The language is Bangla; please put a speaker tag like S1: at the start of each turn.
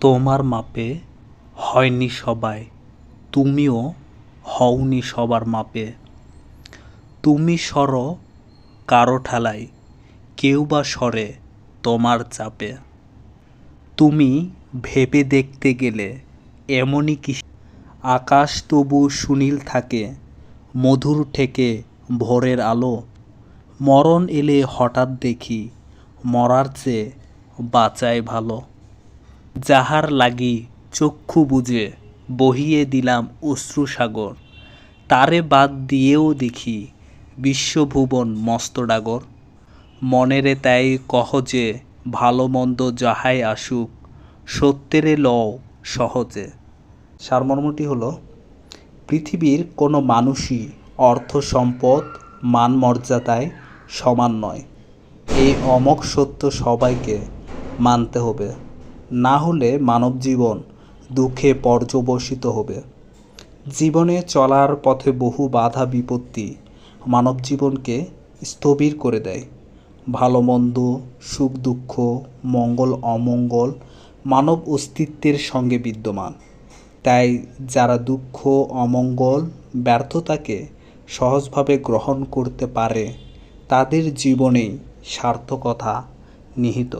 S1: তোমার মাপে হয়নি সবাই, তুমিও হওনি সবার মাপে। তুমি সরো কারও ঠেলায়, কেউ বা সরে তোমার চাপে। তুমি ভেবে দেখতে গেলে এমনই কি আকাশ তবু সুনীল থাকে, মধুর ঠেকে ভোরের আলো। মরণ এলে হঠাৎ দেখি মরার চেয়ে বাঁচায় ভালো। যাহার লাগি চক্ষু বুঝে বহিয়ে দিলাম অশ্রুসাগর তারে বাদ দিয়েও দেখি বিশ্বভুবন মস্ত ডাগর। মনেরে তাই কহ যে, ভালো মন্দ যাহাই আসুক, সত্যেরে লও সহজে। সারমর্মটি হলো, পৃথিবীর কোনো মানুষই অর্থ সম্পদ, মান মর্যাদায় সমান নয়। এই অমোঘ সত্য সবাইকে মানতে হবে। না হলে মানব জীবন দুঃখে পর্যবসিত হবে। জীবনে চলার পথে বহু বাধা বিপত্তি মানব জীবনকে স্থবির করে দেয়। ভালো মন্দ, সুখ দুঃখ, মঙ্গল অমঙ্গল মানব অস্তিত্বের সঙ্গে বিদ্যমান। তাই যারা দুঃখ, অমঙ্গল, ব্যর্থতাকে সহজভাবে গ্রহণ করতে পারে, তাদের জীবনেই সার্থকতা নিহিত।